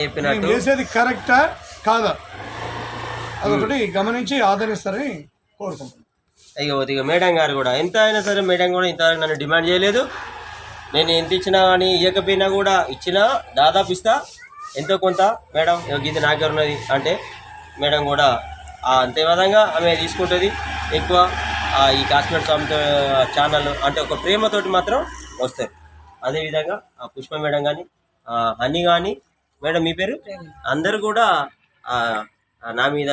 చెప్పినట్టు. చేసేది కరెక్టా కాదా? అదొకటి గమనించి ఆదరిస్తారని కోరుకుంటున్నాను. ఇక ఇక మేడం గారు కూడా ఎంత అయినా సరే మేడం కూడా ఇంత నన్ను డిమాండ్ చేయలేదు. నేను ఎంత ఇచ్చినా కానీ ఇవ్వకపోయినా కూడా ఇచ్చినా దాదాపు ఇస్తా. ఎంతో కొంత మేడం ఇది నాకే ఉన్నది అంటే మేడం కూడా ఆ అంతే విధంగా ఆమె తీసుకుంటుంది. ఎక్కువ ఆ ఈ కాశ్మీర్ స్వామి ఛానల్ అంటే ఒక ప్రేమతోటి మాత్రం వస్తారు. అదేవిధంగా ఆ పుష్ప మేడం కానీ హనీ కానీ మేడం మీ పేరు? అందరు కూడా నా మీద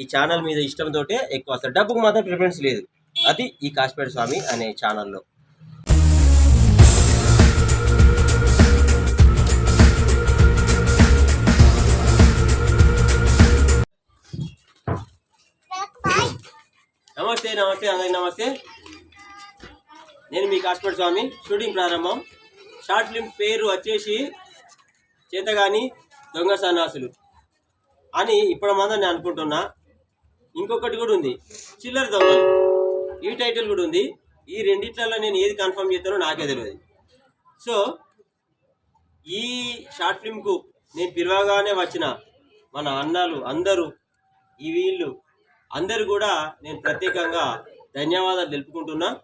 ఈ ఛానల్ మీద ఇష్టంతో ఎక్కువ వస్తారు. డబ్బుకు మాత్రం ప్రిఫరెన్స్ లేదు. అది ఈ కాశ్మీర్ స్వామి అనే ఛానల్లో. నమస్తే నమస్తే అందరికి నమస్తే. నేను మీ కాశ్మీర్ స్వామి. షూటింగ్ ప్రారంభం. షార్ట్ ఫిల్మ్ పేరు వచ్చేసి చేతగాని దొంగ సన్నాసులు. అని ఇప్పుడు మందని అనుకుంటున్నా. ఇంకొకటి కూడా ఉంది. చిల్లర దొంగలు. ఈ టైటిల్ కూడా ఉంది. ఈ రెండిట్లలో నేను ఏది కన్ఫర్మ్ చేస్తానో నాకే తెలియదు సో ఈ షార్ట్ ఫిల్మ్కు నేను పిలవగానే వచ్చిన మన అన్నలు అందరూ ఈ వీళ్ళు అందరు కూడా నేను ప్రత్యేకంగా ధన్యవాదాలు తెలుపుకుంటున్నా.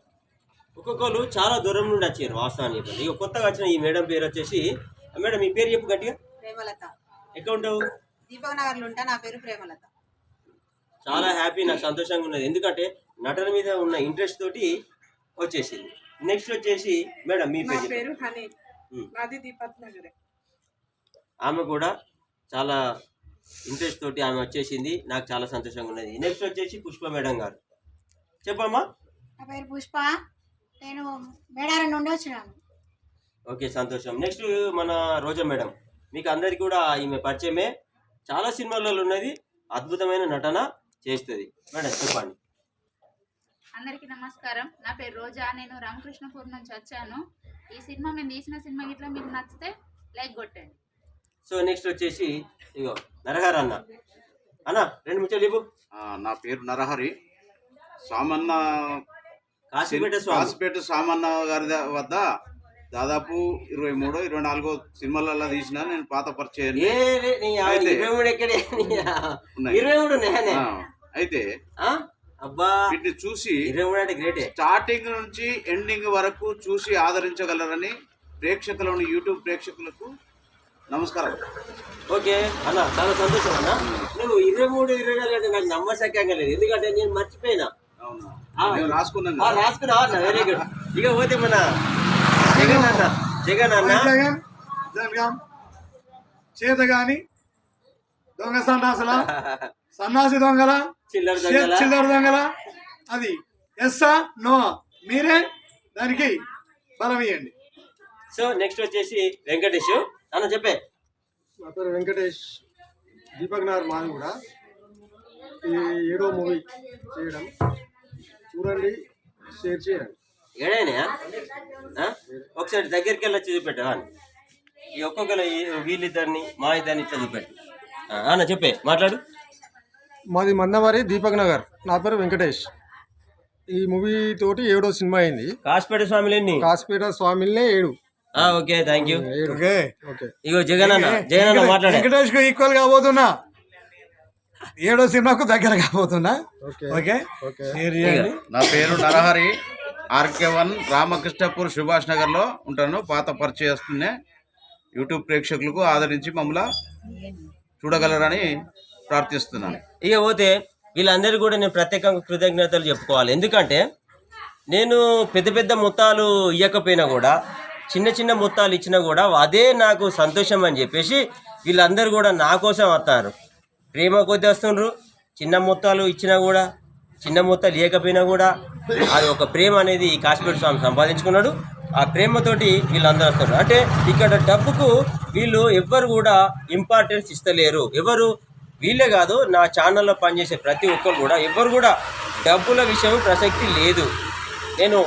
ఒక్కొక్కరు చాలా దూరం నుండి వచ్చారు వాస్తవాన్ని చెప్పండి ఇక కొత్తగా వచ్చిన ఈ మేడం పేరు వచ్చేసి మేడం మీ పేరు చెప్పు గట్టిగా. ప్రేమలత. ఎక్కడ ఉంటావు? దీపక్ నగర్లో ఉంటా నా పేరు ప్రేమలత. చాలా హ్యాపీ నాకు సంతోషంగా ఉన్నది. ఎందుకంటే నటన మీద ఉన్న ఇంట్రెస్ట్ తోటి వచ్చేసింది. నెక్స్ట్ వచ్చేసి మేడం మీ నా పేరు. పేరు హనీ. ఉమ్. నాది దీపక్ నగరే. ఆమె కూడా చాలా ఇంట్రెస్ట్ తోటి ఆమె వచ్చేసింది. నాకు చాలా సంతోషంగా ఉన్నది. నెక్స్ట్ వచ్చేసి పుష్ప మేడం గారు. చెప్పమ్మా. నా పేరు పుష్ప. నేను మేడారం నుండి వచ్చినాను. ఓకే సంతోషం. నెక్స్ట్ మన రోజా మేడం. మీకు అందరికి కూడా ఈమె పరిచయమే. చాలా సినిమాలలో ఉన్నది. అద్భుతమైన నటన చేస్తుంది. మేడం చెప్పండి. అందరికీ నమస్కారం. నా పేరు రోజా. నేను రామకృష్ణపూర్ నుంచి వచ్చాను. ఈ సినిమా మేము తీసిన సినిమా గిట్లా మీకు నచ్చితే లైక్ కొట్టండి. సో నెక్స్ట్ వచ్చేసి ఇగో నరహర్ అన్న. అన్న రెండు ముచ్చలు ఇవ్వు. ఆ, నా పేరు నరహరి. సామన్న కాశీపేట స్వామి. కాసిపేట సామన్న గారి వద్ద దాదాపు ఇరవై మూడో ఇరవై నాలుగో సినిమాలలో తీసిన నేను పాత పరిచయం అయితే. వీటిని చూసి స్టార్టింగ్ నుంచి ఎండింగ్ వరకు చూసి ఆదరించగలరని ప్రేక్షకులను యూట్యూబ్ ప్రేక్షకులకు నమస్కారం. ఓకే అన్న చాలా సంతోషం అన్న. నువ్వు ఇరవై మూడు ఇరవై నాలుగు అంటే నాకు నమ్మశక్యంగా లేదు. ఎందుకంటే నేను మర్చిపోయినా. రాసుకున్నాను. రాసుకున్నావా అన్న. వెరీ గుడ్ ఇక పోతే మన జగన్ అన్న జగన్ అన్న జగన్. జగన్ చేతగాని దొంగ సన్నాసుల సన్నాసి దొంగల చిల్లర దొంగల. చిల్లర దొంగల. అది ఎస్సా నో. మీరే దానికి బలం ఇవ్వండి సో నెక్స్ట్ వచ్చేసి వెంకటేష్. అన్న చెప్పే. నా పేరు వెంకటేష్. దీపక్ నగర్ మాది కూడా. ఈ ఏడో మూవీ చేయడం. చూడండి షేర్ చేయండి. ఏడైనా ఒకసారి దగ్గరికి వెళ్ళి వచ్చి చూపెట్టా ఈ ఒక్కొక్కరు వీళ్ళిద్దరిని మా ఇద్దరిని ఇట్లా చూపెట్టు. అన్న చెప్పే మాట్లాడు. మాది మన్నవారి దీపక్ నగర్. నా పేరు వెంకటేష్. ఈ మూవీ తోటి ఏడో సినిమా అయింది. కాసిపేట స్వామిలు ఎన్ని? కాసిపేట స్వామిల్నే ఏడు. ఆ, okay thank you okay. Okay. ఇగో జగన్ అన్న జగన్ అన్న మాట్లాడే. వెంకటేష్కు ఈక్వల్ కాబోతున్నా ఏడో సినిమాకు దగ్గర కాబోతున్నా ఓకే. ఓకే? నా పేరు నరహరి. ఆర్కే వన్ రామకృష్ణపూర్ సుభాష్ నగర్లో ఉంటాను. పాత పరిచయస్తున్నే యూట్యూబ్ ప్రేక్షకులకు ఆదరించి మమ్మల్ని చూడగలరని ప్రార్థిస్తున్నాను. ఇక పోతే వీళ్ళందరూ కూడా నేను ప్రత్యేకంగా కృతజ్ఞతలు చెప్పుకోవాలి. ఎందుకంటే నేను పెద్ద పెద్ద మొత్తాలు ఇవ్వకపోయినా కూడా చిన్న చిన్న మొత్తాలు ఇచ్చినా కూడా అదే నాకు సంతోషం అని చెప్పేసి వీళ్ళందరూ కూడా నా కోసం వస్తారు. ప్రేమ కొద్ది వస్తుండ్రు. చిన్న మొత్తాలు ఇచ్చినా కూడా చిన్న మొత్తాలు ఇవ్వకపోయినా కూడా అది ఒక ప్రేమ అనేది ఈ కాశ్మీర్ స్వామి సంపాదించుకున్నాడు. ఆ ప్రేమతోటి వీళ్ళందరూ వస్తారు అంటే ఇక్కడ డబ్బుకు వీళ్ళు ఎవ్వరు కూడా ఇంపార్టెన్స్ ఇస్తలేరు. ఎవరు? వీళ్ళే కాదు నా ఛానల్లో పనిచేసే ప్రతి ఒక్కరు కూడా. ఎవ్వరు కూడా డబ్బుల విషయం ప్రసక్తి లేదు. నేను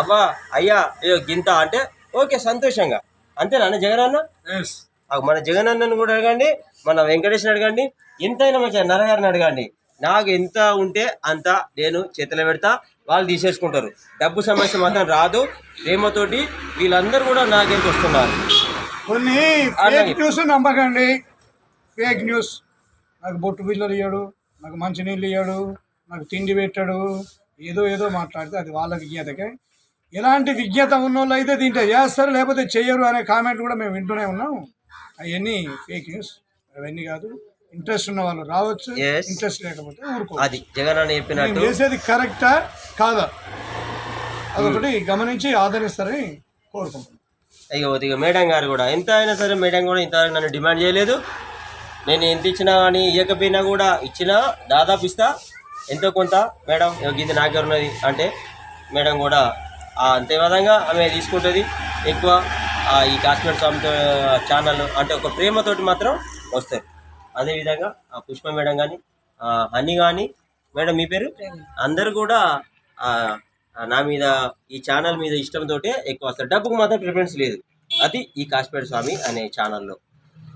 అవ్వా అయ్యా అయ్యో గింత అంటే ఓకే సంతోషంగా. అంతేనా అన్న జగన్ అన్న? ఎస్ ఆ మన జగన్ అన్నను కూడా అడగండి మన వెంకటేష్ని అడగండి ఎంతైనా మంచిగా నరగారిని అడగండి. నాకు ఎంత ఉంటే అంత నేను చేతిలో పెడతా వాళ్ళు తీసేసుకుంటారు. డబ్బు సమస్య మాత్రం రాదు. ప్రేమతోటి వీళ్ళందరూ కూడా నా దగ్గరికి వస్తున్నారు. కొన్ని. ఫేక్ న్యూస్ నమ్మకండి. ఫేక్ న్యూస్ నాకు బొట్టు బిల్లలు ఇయ్యాడు నాకు మంచినీళ్ళు ఇయ్యాడు నాకు తిండి పెట్టాడు ఏదో ఏదో మాట్లాడితే అది వాళ్ళ విజ్ఞతకే. ఎలాంటి విజ్ఞత ఉన్న వాళ్ళు అయితే దీంట్లో చేస్తారు లేకపోతే చెయ్యరు అనే కామెంట్ కూడా మేము వింటూనే ఉన్నాం. అవన్నీ ఫేక్ న్యూస్ అవన్నీ కాదు. ఇంట్రెస్ట్ ఉన్న వాళ్ళు రావచ్చు. ఇంట్రెస్ట్ లేకపోతే ఊరుకో అది జగన్ మేము చెప్పినట్టు. చేసేది కరెక్టా కాదా? అదొకటి గమనించి ఆదరిస్తారని కోరుకుంటున్నాం ఇక ఇక మేడం గారు కూడా ఎంత అయినా సరే మేడం కూడా ఇంతవరకు నన్ను డిమాండ్ చేయలేదు. నేను ఎంత ఇచ్చినా కానీ ఇవ్వకపోయినా కూడా ఇచ్చినా దాదాపు ఇస్తా. ఎంతో కొంత మేడం ఇది నాకే ఉన్నది అంటే మేడం కూడా ఆ అంతే విధంగా ఆమె తీసుకుంటుంది. ఎక్కువ ఈ కాశ్మీర్ స్వామి ఛానల్ అంటే ఒక ప్రేమతోటి మాత్రం వస్తారు. అదేవిధంగా ఆ పుష్ప మేడం కానీ హనీ కానీ మేడం మీ పేరు? అందరు కూడా నా మీద ఈ ఛానల్ మీద ఇష్టంతో ఎక్కువ వస్తారు. డబ్బుకు మాత్రం ప్రిఫరెన్స్ లేదు. అది ఈ కాశ్మీర్ స్వామి అనే ఛానల్లో.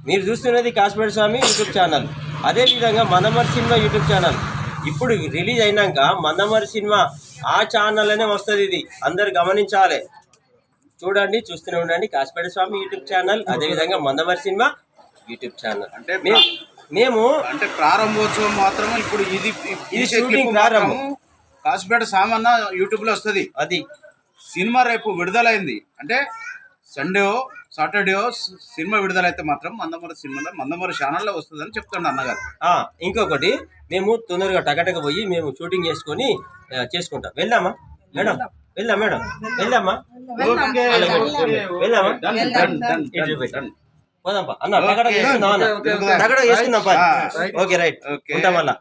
మీరు చూస్తున్నది కాశ్మీర్ స్వామి యూట్యూబ్ ఛానల్. అదేవిధంగా మందమరి సినిమా యూట్యూబ్ ఛానల్. ఇప్పుడు రిలీజ్ అయినాక మందమరి సినిమా ఆ ఛానల్లోనే వస్తుంది ఇది. అందరు గమనించాలి. చూడండి చూస్తూనే ఉండండి. Kashmira Swami YouTube channel. అదేవిధంగా మందమరి సినిమా యూట్యూబ్ ఛానల్ అంటే మేము మేము అంటే ప్రారంభోత్సవం మాత్రం ఇప్పుడు ఇది ఇది షూటింగ్ ప్రారంభం. కాసిపేట సామాన్న యూట్యూబ్లో వస్తుంది. అది. సినిమా రేపు విడుదలైంది. అంటే సండే సాటర్డే సినిమా విడుదలైతే మాత్రం మందమరి సినిమాలో మందమరి ఛానల్లో వస్తుందని చెప్తాడు అన్నగారు. ఆ, ఇంకొకటి మేము తొందరగా టకటక పోయి మేము షూటింగ్ చేసుకొని చేసుకుంటాం. వెళ్దామా? మేడం వెళ్దాం మేడం. వెళ్దామా? వెళ్దామా? పోదాంపా. అన్న టకటక చేసుకుందాం అన్న. Okay, okay. చేసుకుందాం రైట్. ఉంటాం మళ్ళా